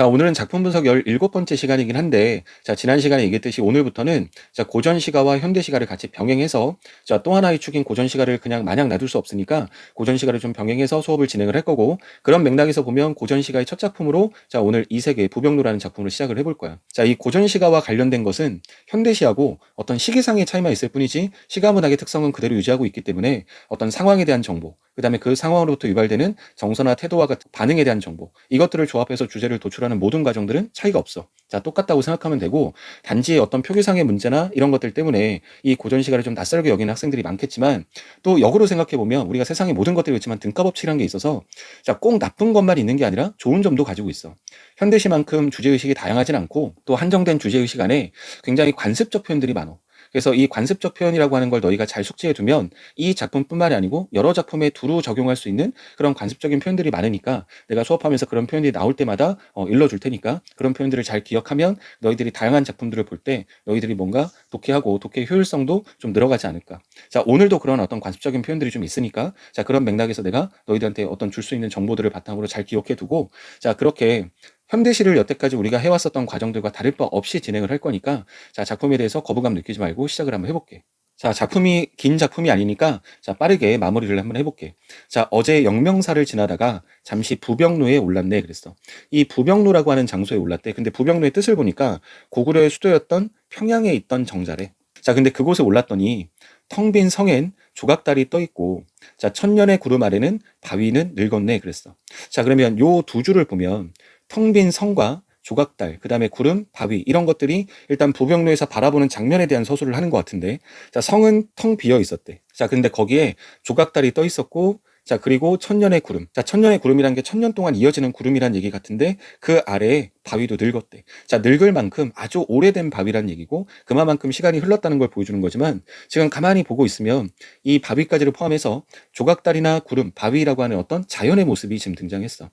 자, 오늘은 작품 분석 17번째 시간이긴 한데, 자, 지난 시간에 얘기했듯이 오늘부터는 자, 고전 시가와 현대 시가를 같이 병행해서 자, 또 하나의 축인 고전 시가를 그냥 마냥 놔둘 수 없으니까 고전 시가를 좀 병행해서 수업을 진행을 할 거고, 그런 맥락에서 보면 고전 시가의 첫 작품으로 자, 오늘 이세계 부병로라는 작품으로 시작을 해볼 거야. 자, 이 고전 시가와 관련된 것은 현대 시하고 어떤 시기상의 차이만 있을 뿐이지 시가 문학의 특성은 그대로 유지하고 있기 때문에 어떤 상황에 대한 정보, 그 다음에 그 상황으로부터 유발되는 정서나 태도와 같은 반응에 대한 정보, 이것들을 조합해서 주제를 도출하는 모든 과정들은 차이가 없어. 자, 똑같다고 생각하면 되고, 단지 어떤 표기상의 문제나 이런 것들 때문에 이 고전 시가를 좀 낯설게 여기는 학생들이 많겠지만, 또 역으로 생각해 보면 우리가 세상의 모든 것들이 있지만 등가 법칙이라는 게 있어서, 자, 꼭 나쁜 것만 있는 게 아니라 좋은 점도 가지고 있어. 현대시만큼 주제 의식이 다양하진 않고, 또 한정된 주제 의식 안에 굉장히 관습적 표현들이 많아. 그래서 이 관습적 표현이라고 하는 걸 너희가 잘 숙지해 두면 이 작품뿐만이 아니고 여러 작품에 두루 적용할 수 있는 그런 관습적인 표현들이 많으니까 내가 수업하면서 그런 표현들이 나올 때마다 어, 일러줄 테니까 그런 표현들을 잘 기억하면 너희들이 다양한 작품들을 볼 때 너희들이 뭔가 독해하고 독해 효율성도 좀 늘어가지 않을까. 자, 오늘도 그런 어떤 관습적인 표현들이 좀 있으니까 자, 그런 맥락에서 내가 너희들한테 어떤 줄 수 있는 정보들을 바탕으로 잘 기억해 두고 자, 그렇게 현대시를 여태까지 우리가 해왔었던 과정들과 다를 바 없이 진행을 할 거니까 자 작품에 대해서 거부감 느끼지 말고 시작을 한번 해볼게. 자 작품이 긴 작품이 아니니까 자 빠르게 마무리를 한번 해볼게. 자 어제 영명사를 지나다가 잠시 부병로에 올랐네 그랬어. 이 부병로라고 하는 장소에 올랐대. 근데 부병로의 뜻을 보니까 고구려의 수도였던 평양에 있던 정자래. 자 근데 그곳에 올랐더니 텅 빈 성엔 조각달이 떠 있고 자 천년의 구름 아래는 바위는 늙었네 그랬어. 자 그러면 요 두 줄을 보면 텅 빈 성과 조각달, 그 다음에 구름, 바위 이런 것들이 일단 부병로에서 바라보는 장면에 대한 서술을 하는 것 같은데 자 성은 텅 비어 있었대. 자 근데 거기에 조각달이 떠 있었고 자 그리고 천년의 구름. 자 천년의 구름이란 게 천년 동안 이어지는 구름이란 얘기 같은데 그 아래에 바위도 늙었대. 자 늙을 만큼 아주 오래된 바위란 얘기고 그만큼 시간이 흘렀다는 걸 보여주는 거지만 지금 가만히 보고 있으면 이 바위까지를 포함해서 조각달이나 구름, 바위라고 하는 어떤 자연의 모습이 지금 등장했어.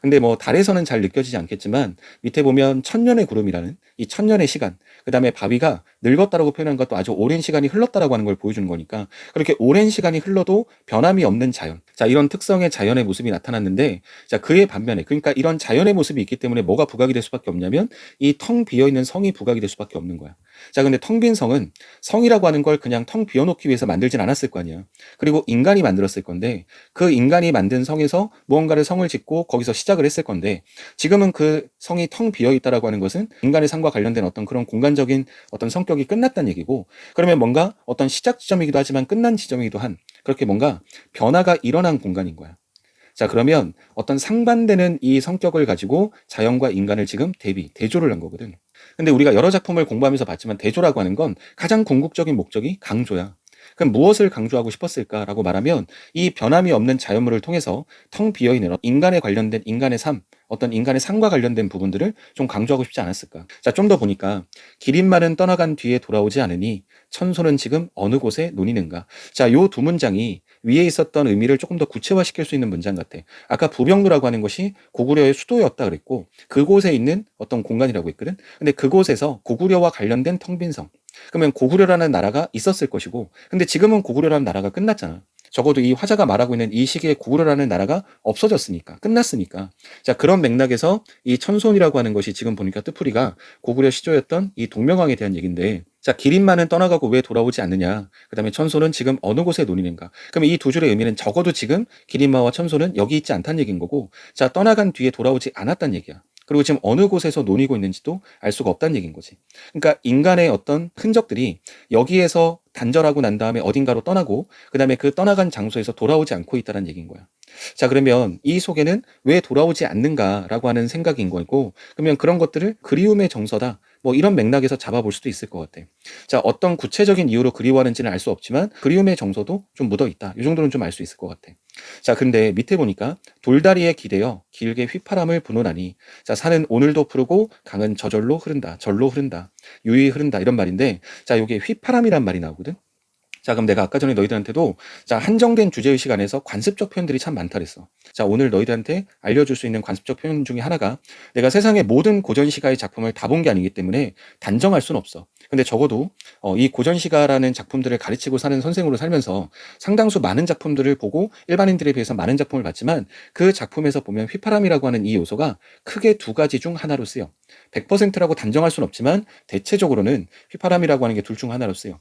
근데 뭐 달에서는 잘 느껴지지 않겠지만 밑에 보면 천년의 구름이라는 이 천년의 시간, 그 다음에 바위가 늙었다라고 표현한 것도 아주 오랜 시간이 흘렀다라고 하는 걸 보여주는 거니까 그렇게 오랜 시간이 흘러도 변함이 없는 자연. 자, 이런 특성의 자연의 모습이 나타났는데 자, 그의 반면에 그러니까 이런 자연의 모습이 있기 때문에 뭐가 부각이 될 수밖에 없냐면 이 텅 비어 있는 성이 부각이 될 수밖에 없는 거야. 자, 근데 텅 빈 성은 성이라고 하는 걸 그냥 텅 비워 놓기 위해서 만들진 않았을 거 아니야. 그리고 인간이 만들었을 건데 그 인간이 만든 성에서 무언가를 성을 짓고 거기서 시작을 했을 건데 지금은 그 성이 텅 비어 있다라고 하는 것은 인간의 삶과 관련된 어떤 그런 공간적인 어떤 성격이 끝났다는 얘기고 그러면 뭔가 어떤 시작 지점이기도 하지만 끝난 지점이기도 한 그렇게 뭔가 변화가 일어난 공간인 거야. 자, 그러면 어떤 상반되는 이 성격을 가지고 자연과 인간을 지금 대비, 대조를 한 거거든. 근데 우리가 여러 작품을 공부하면서 봤지만 대조라고 하는 건 가장 궁극적인 목적이 강조야. 그럼 무엇을 강조하고 싶었을까라고 말하면 이 변함이 없는 자연물을 통해서 텅 비어 있는 인간에 관련된 인간의 삶, 어떤 인간의 삶과 관련된 부분들을 좀 강조하고 싶지 않았을까? 자, 좀 더 보니까 기린말은 떠나간 뒤에 돌아오지 않으니 천소는 지금 어느 곳에 논이는가? 자, 요 두 문장이 위에 있었던 의미를 조금 더 구체화시킬 수 있는 문장 같아. 아까 부병루라고 하는 것이 고구려의 수도였다 그랬고 그곳에 있는 어떤 공간이라고 했거든. 근데 그곳에서 고구려와 관련된 텅빈성. 그러면 고구려라는 나라가 있었을 것이고 근데 지금은 고구려라는 나라가 끝났잖아. 적어도 이 화자가 말하고 있는 이 시기에 고구려라는 나라가 없어졌으니까 끝났으니까. 자 그런 맥락에서 이 천손이라고 하는 것이 지금 보니까 뜻풀이가 고구려 시조였던 이 동명왕에 대한 얘기인데 자 기린만은 떠나가고 왜 돌아오지 않느냐. 그 다음에 천손은 지금 어느 곳에 논이는가. 그러면 이 두 줄의 의미는 적어도 지금 기린마와 천손은 여기 있지 않다는 얘기인 거고 자 떠나간 뒤에 돌아오지 않았다는 얘기야. 그리고 지금 어느 곳에서 논이고 있는지도 알 수가 없다는 얘기인 거지. 그러니까 인간의 어떤 흔적들이 여기에서 단절하고 난 다음에 어딘가로 떠나고 그 다음에 그 떠나간 장소에서 돌아오지 않고 있다는 얘기인 거야. 자 그러면 이 속에는 왜 돌아오지 않는가라고 하는 생각인 거고 그러면 그런 것들을 그리움의 정서다 뭐 이런 맥락에서 잡아볼 수도 있을 것 같아. 자, 어떤 구체적인 이유로 그리워하는지는 알 수 없지만 그리움의 정서도 좀 묻어 있다. 이 정도는 좀 알 수 있을 것 같아. 자, 근데 밑에 보니까 돌다리에 기대어 길게 휘파람을 부노나니 자, 산은 오늘도 푸르고 강은 저절로 흐른다. 절로 흐른다. 유유히 흐른다. 이런 말인데 자, 요게 휘파람이란 말이 나오거든. 자, 그럼 내가 아까 전에 너희들한테도 자, 한정된 주제의식 안에서 관습적 표현들이 참 많다 그랬어. 자, 오늘 너희들한테 알려줄 수 있는 관습적 표현 중에 하나가 내가 세상의 모든 고전 시가의 작품을 다 본 게 아니기 때문에 단정할 수는 없어. 근데 적어도 어, 이 고전 시가라는 작품들을 가르치고 사는 선생으로 살면서 상당수 많은 작품들을 보고 일반인들에 비해서 많은 작품을 봤지만 그 작품에서 보면 휘파람이라고 하는 이 요소가 크게 두 가지 중 하나로 쓰여. 100%라고 단정할 수는 없지만 대체적으로는 휘파람이라고 하는 게 둘 중 하나로 쓰여.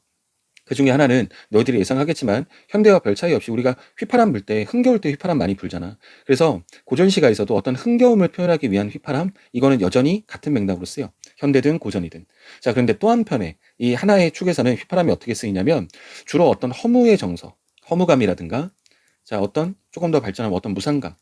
그 중에 하나는 너희들이 예상하겠지만 현대와 별 차이 없이 우리가 휘파람 불 때 흥겨울 때 휘파람 많이 불잖아. 그래서 고전 시가에서도 어떤 흥겨움을 표현하기 위한 휘파람 이거는 여전히 같은 맥락으로 쓰여. 현대든 고전이든. 자, 그런데 또 한편에 이 하나의 축에서는 휘파람이 어떻게 쓰이냐면 주로 어떤 허무의 정서, 허무감이라든가 자, 어떤 조금 더 발전한 어떤 무상감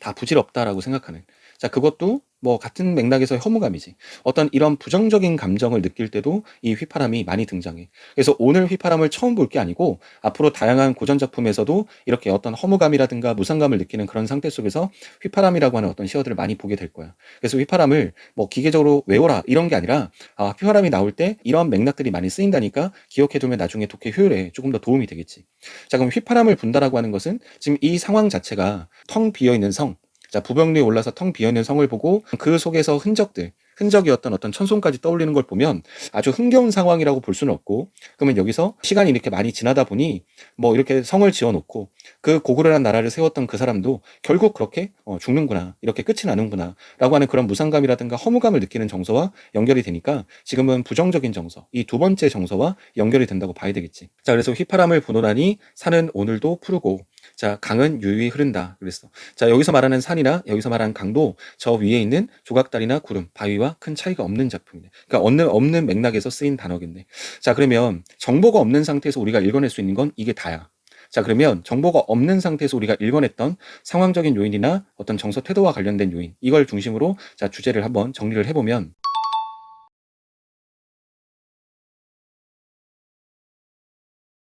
다 부질없다라고 생각하는. 자, 그것도 뭐 같은 맥락에서의 허무감이지. 어떤 이런 부정적인 감정을 느낄 때도 이 휘파람이 많이 등장해. 그래서 오늘 휘파람을 처음 볼 게 아니고 앞으로 다양한 고전 작품에서도 이렇게 어떤 허무감이라든가 무상감을 느끼는 그런 상태 속에서 휘파람이라고 하는 어떤 시어들을 많이 보게 될 거야. 그래서 휘파람을 뭐 기계적으로 외워라 이런 게 아니라 아, 휘파람이 나올 때 이런 맥락들이 많이 쓰인다니까 기억해 두면 나중에 독해 효율에 조금 더 도움이 되겠지. 자, 그럼 휘파람을 분다라고 하는 것은 지금 이 상황 자체가 텅 비어 있는 성, 자, 부병리에 올라서 텅 비어있는 성을 보고 그 속에서 흔적들, 흔적이었던 어떤 천손까지 떠올리는 걸 보면 아주 흥겨운 상황이라고 볼 수는 없고 그러면 여기서 시간이 이렇게 많이 지나다 보니 뭐 이렇게 성을 지어놓고 그 고구려란 나라를 세웠던 그 사람도 결국 그렇게 어, 죽는구나 이렇게 끝이 나는구나 라고 하는 그런 무상감이라든가 허무감을 느끼는 정서와 연결이 되니까 지금은 부정적인 정서 이 두 번째 정서와 연결이 된다고 봐야 되겠지. 자 그래서 휘파람을 부노라니 산은 오늘도 푸르고 자, 강은 유유히 흐른다. 그랬어. 자, 여기서 말하는 산이나 여기서 말하는 강도 저 위에 있는 조각다리나 구름, 바위와 큰 차이가 없는 작품이네. 그러니까 없는, 없는 맥락에서 쓰인 단어겠네. 자, 그러면 정보가 없는 상태에서 우리가 읽어낼 수 있는 건 이게 다야. 자, 그러면 정보가 없는 상태에서 우리가 읽어냈던 상황적인 요인이나 어떤 정서 태도와 관련된 요인, 이걸 중심으로 자, 주제를 한번 정리를 해보면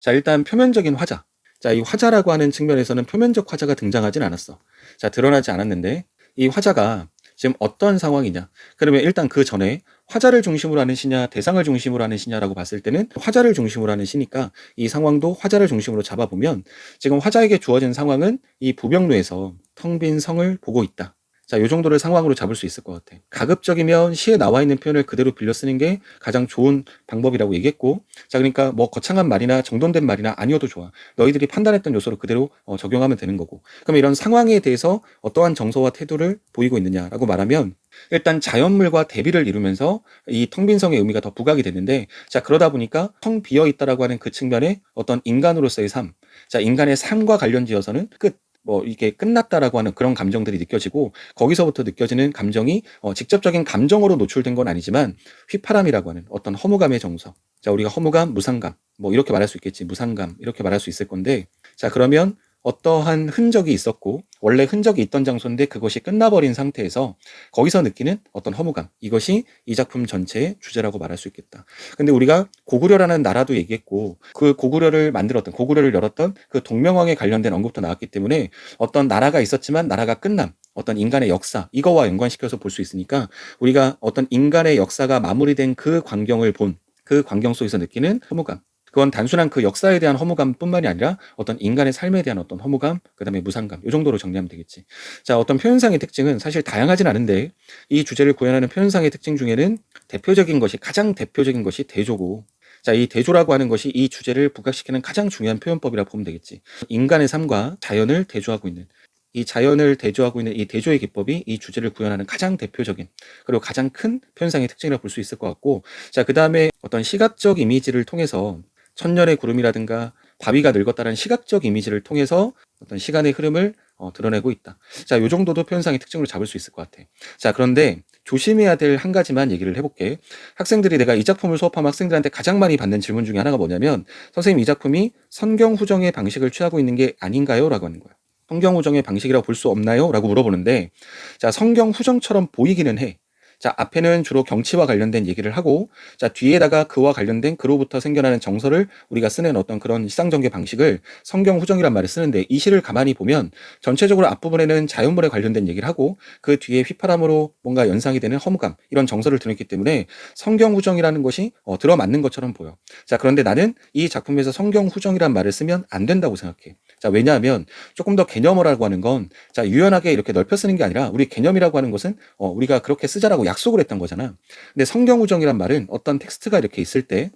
자, 일단 표면적인 화자. 자, 이 화자라고 하는 측면에서는 표면적 화자가 등장하진 않았어. 자, 드러나지 않았는데 이 화자가 지금 어떤 상황이냐? 그러면 일단 그 전에 화자를 중심으로 하는 시냐, 대상을 중심으로 하는 시냐라고 봤을 때는 화자를 중심으로 하는 시니까 이 상황도 화자를 중심으로 잡아보면 지금 화자에게 주어진 상황은 이 부병루에서 텅 빈 성을 보고 있다. 자, 요 정도를 상황으로 잡을 수 있을 것 같아. 가급적이면 시에 나와 있는 표현을 그대로 빌려 쓰는 게 가장 좋은 방법이라고 얘기했고, 자, 그러니까 뭐 거창한 말이나 정돈된 말이나 아니어도 좋아. 너희들이 판단했던 요소를 그대로 어, 적용하면 되는 거고. 그럼 이런 상황에 대해서 어떠한 정서와 태도를 보이고 있느냐라고 말하면 일단 자연물과 대비를 이루면서 이 텅빈성의 의미가 더 부각이 되는데 자 그러다 보니까 텅 비어 있다라고 하는 그 측면에 어떤 인간으로서의 삶, 자 인간의 삶과 관련지어서는 끝. 뭐 이게 끝났다라고 하는 그런 감정들이 느껴지고 거기서부터 느껴지는 감정이 어, 직접적인 감정으로 노출된 건 아니지만 휘파람이라고 하는 어떤 허무감의 정서. 자 우리가 허무감, 무상감 뭐 이렇게 말할 수 있겠지. 무상감 이렇게 말할 수 있을 건데 자 그러면 어떠한 흔적이 있었고 원래 흔적이 있던 장소인데 그것이 끝나버린 상태에서 거기서 느끼는 어떤 허무감 이것이 이 작품 전체의 주제라고 말할 수 있겠다. 근데 우리가 고구려라는 나라도 얘기했고 그 고구려를 만들었던 고구려를 열었던 그 동명왕에 관련된 언급도 나왔기 때문에 어떤 나라가 있었지만 나라가 끝남 어떤 인간의 역사 이거와 연관시켜서 볼 수 있으니까 우리가 어떤 인간의 역사가 마무리된 그 광경을 본그 광경 속에서 느끼는 허무감 그건 단순한 그 역사에 대한 허무감뿐만이 아니라 어떤 인간의 삶에 대한 어떤 허무감, 그다음에 무상감 이 정도로 정리하면 되겠지. 자, 어떤 표현상의 특징은 사실 다양하진 않은데 이 주제를 구현하는 표현상의 특징 중에는 대표적인 것이 가장 대표적인 것이 대조고 자, 이 대조라고 하는 것이 이 주제를 부각시키는 가장 중요한 표현법이라고 보면 되겠지. 인간의 삶과 자연을 대조하고 있는 이 자연을 대조하고 있는 이 대조의 기법이 이 주제를 구현하는 가장 대표적인 그리고 가장 큰 표현상의 특징이라고 볼수 있을 것 같고 자, 그 다음에 어떤 시각적 이미지를 통해서 천년의 구름이라든가 바위가 늙었다는 시각적 이미지를 통해서 어떤 시간의 흐름을 어, 드러내고 있다. 자, 요 정도도 표현상의 특징으로 잡을 수 있을 것 같아. 자, 그런데 조심해야 될 한 가지만 얘기를 해볼게. 학생들이 내가 이 작품을 수업하면 학생들한테 가장 많이 받는 질문 중에 하나가 뭐냐면, 선생님 이 작품이 성경 후정의 방식을 취하고 있는 게 아닌가요? 라고 하는 거야. 성경 후정의 방식이라고 볼 수 없나요? 라고 물어보는데, 자, 성경 후정처럼 보이기는 해. 자, 앞에는 주로 경치와 관련된 얘기를 하고, 자, 뒤에다가 그와 관련된 그로부터 생겨나는 정서를 우리가 쓰는 어떤 그런 시상전개 방식을 성경 후정이란 말을 쓰는데 이 시를 가만히 보면 전체적으로 앞부분에는 자연물에 관련된 얘기를 하고 그 뒤에 휘파람으로 뭔가 연상이 되는 허무감, 이런 정서를 드렸기 때문에 성경 후정이라는 것이 어, 들어맞는 것처럼 보여. 자, 그런데 나는 이 작품에서 성경 후정이란 말을 쓰면 안 된다고 생각해. 자, 왜냐하면 조금 더 개념어라고 하는 건 자, 유연하게 이렇게 넓혀 쓰는 게 아니라 우리 개념이라고 하는 것은 어, 우리가 그렇게 쓰자라고 약 속을 했던 거잖아. 근데 성경후정이란 말은 어떤 텍스트가 이렇게 있을 때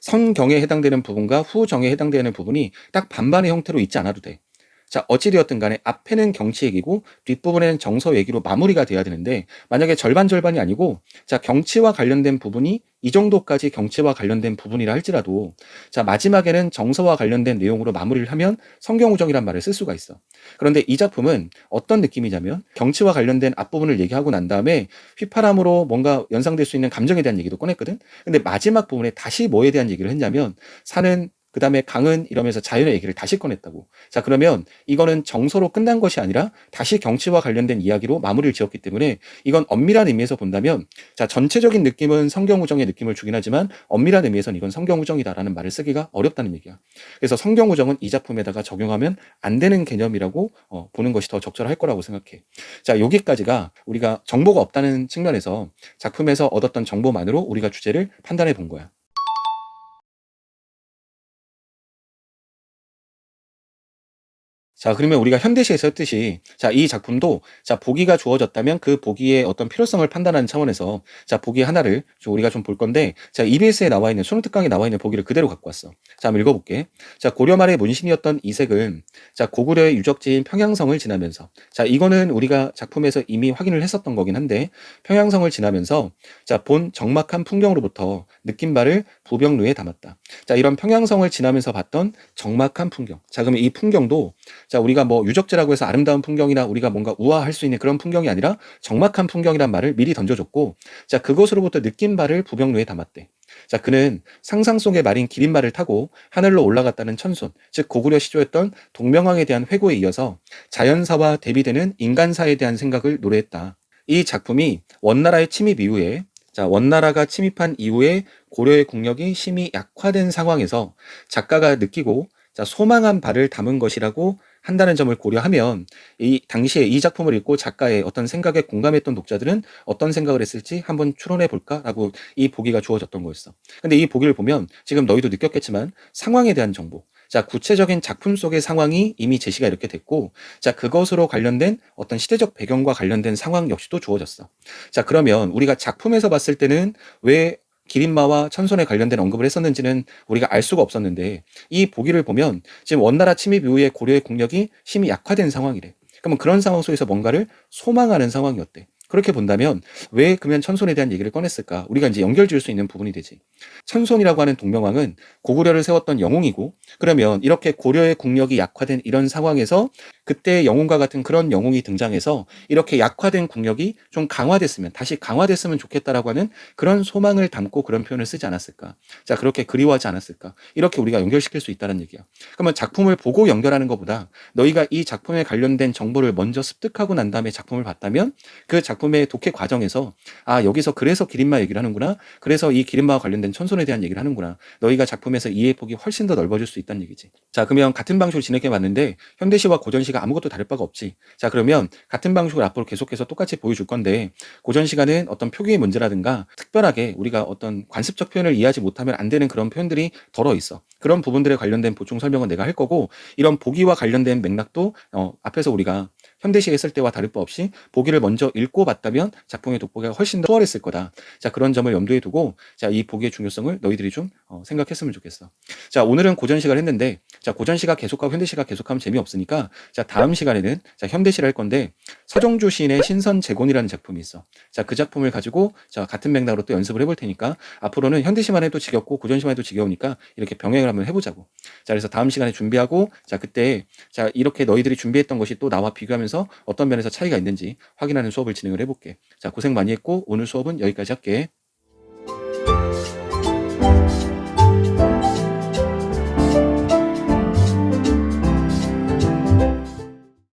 성경에 해당되는 부분과 후정에 해당되는 부분이 딱 반반의 형태로 있지 않아도 돼. 자, 어찌되었든 간에 앞에는 경치 얘기고 뒷부분에는 정서 얘기로 마무리가 돼야 되는데 만약에 절반 절반이 아니고 자, 경치와 관련된 부분이 이 정도까지 경치와 관련된 부분이라 할지라도 자, 마지막에는 정서와 관련된 내용으로 마무리를 하면 성경우정이란 말을 쓸 수가 있어. 그런데 이 작품은 어떤 느낌이냐면 경치와 관련된 앞부분을 얘기하고 난 다음에 휘파람으로 뭔가 연상될 수 있는 감정에 대한 얘기도 꺼냈거든. 근데 마지막 부분에 다시 뭐에 대한 얘기를 했냐면 산은 그 다음에 강은 이러면서 자연의 얘기를 다시 꺼냈다고. 자, 그러면 이거는 정서로 끝난 것이 아니라 다시 경치와 관련된 이야기로 마무리를 지었기 때문에 이건 엄밀한 의미에서 본다면 자, 전체적인 느낌은 성경우정의 느낌을 주긴 하지만 엄밀한 의미에서는 이건 성경우정이다라는 말을 쓰기가 어렵다는 얘기야. 그래서 성경우정은 이 작품에다가 적용하면 안 되는 개념이라고 어, 보는 것이 더 적절할 거라고 생각해. 자, 여기까지가 우리가 정보가 없다는 측면에서 작품에서 얻었던 정보만으로 우리가 주제를 판단해 본 거야. 자, 그러면 우리가 현대시에서 했듯이, 자, 이 작품도, 자, 보기가 주어졌다면 그 보기의 어떤 필요성을 판단하는 차원에서, 자, 보기 하나를 좀 우리가 좀 볼 건데, 자, EBS에 나와 있는, 수능 특강에 나와 있는 보기를 그대로 갖고 왔어. 자, 한번 읽어볼게. 자, 고려 말의 문신이었던 이색은, 자, 고구려의 유적지인 평양성을 지나면서, 자, 이거는 우리가 작품에서 이미 확인을 했었던 거긴 한데, 평양성을 지나면서, 자, 본 적막한 풍경으로부터 느낀 바를 부병루에 담았다. 자, 이런 평양성을 지나면서 봤던 적막한 풍경. 자, 그러면 이 풍경도, 자, 우리가 뭐 유적지라고 해서 아름다운 풍경이나 우리가 뭔가 우아할 수 있는 그런 풍경이 아니라 적막한 풍경이란 말을 미리 던져줬고, 자, 그것으로부터 느낀 바를 부병루에 담았대. 자, 그는 상상 속의 말인 기린말을 타고 하늘로 올라갔다는 천손, 즉 고구려 시조였던 동명왕에 대한 회고에 이어서 자연사와 대비되는 인간사에 대한 생각을 노래했다. 이 작품이 원나라의 침입 이후에 자, 원나라가 침입한 이후에 고려의 국력이 심히 약화된 상황에서 작가가 느끼고 자, 소망한 바를 담은 것이라고 한다는 점을 고려하면 이 당시에 이 작품을 읽고 작가의 어떤 생각에 공감했던 독자들은 어떤 생각을 했을지 한번 추론해 볼까라고 이 보기가 주어졌던 거였어. 근데 이 보기를 보면 지금 너희도 느꼈겠지만 상황에 대한 정보, 자, 구체적인 작품 속의 상황이 이미 제시가 이렇게 됐고, 자, 그것으로 관련된 어떤 시대적 배경과 관련된 상황 역시도 주어졌어. 자, 그러면 우리가 작품에서 봤을 때는 왜 기린마와 천손에 관련된 언급을 했었는지는 우리가 알 수가 없었는데 이 보기를 보면 지금 원나라 침입 이후에 고려의 국력이 심히 약화된 상황이래. 그러면 그런 상황 속에서 뭔가를 소망하는 상황이었대. 그렇게 본다면 왜 그러면 천손에 대한 얘기를 꺼냈을까? 우리가 이제 연결 지을 수 있는 부분이 되지. 천손이라고 하는 동명왕은 고구려를 세웠던 영웅이고 그러면 이렇게 고려의 국력이 약화된 이런 상황에서 그때 영웅과 같은 그런 영웅이 등장해서 이렇게 약화된 국력이 좀 강화됐으면 다시 강화됐으면 좋겠다라고 하는 그런 소망을 담고 그런 표현을 쓰지 않았을까? 자 그렇게 그리워하지 않았을까? 이렇게 우리가 연결시킬 수 있다는 얘기야. 그러면 작품을 보고 연결하는 것보다 너희가 이 작품에 관련된 정보를 먼저 습득하고 난 다음에 작품을 봤다면 그 작품 작품의 독해 과정에서 아 여기서 그래서 기린마 얘기를 하는구나. 그래서 이 기린마와 관련된 천손에 대한 얘기를 하는구나. 너희가 작품에서 이해 폭이 훨씬 더 넓어질 수 있다는 얘기지. 자 그러면 같은 방식으로 진행해 봤는데 현대시와 고전시가 아무것도 다를 바가 없지. 자 그러면 같은 방식으로 앞으로 계속해서 똑같이 보여줄 건데 고전시가는 어떤 표기의 문제라든가 특별하게 우리가 어떤 관습적 표현을 이해하지 못하면 안 되는 그런 표현들이 덜어 있어. 그런 부분들에 관련된 보충 설명은 내가 할 거고 이런 보기와 관련된 맥락도 어, 앞에서 우리가 현대시에 했을 때와 다를 바 없이 보기를 먼저 읽고 봤다면 작품의 독보기가 훨씬 더 수월했을 거다. 자 그런 점을 염두에 두고 자 이 보기의 중요성을 너희들이 좀 어, 생각했으면 좋겠어. 자 오늘은 고전시가를 했는데 자 고전시가 계속하고 현대시가 계속하면 재미없으니까 자 다음 시간에는 자 현대시를 할 건데 서정주 시인의 신선 재곤이라는 작품이 있어. 자 그 작품을 가지고 자 같은 맥락으로 또 연습을 해볼 테니까 앞으로는 현대시만 해도 지겹고 고전시만 해도 지겨우니까 이렇게 병행을 한번 해보자고. 자 그래서 다음 시간에 준비하고 자 그때 자 이렇게 너희들이 준비했던 것이 또 나와 비교하면 서 어떤 면에서 차이가 있는지 확인하는 수업을 진행을 해볼게. 자 고생 많이 했고 오늘 수업은 여기까지 할게.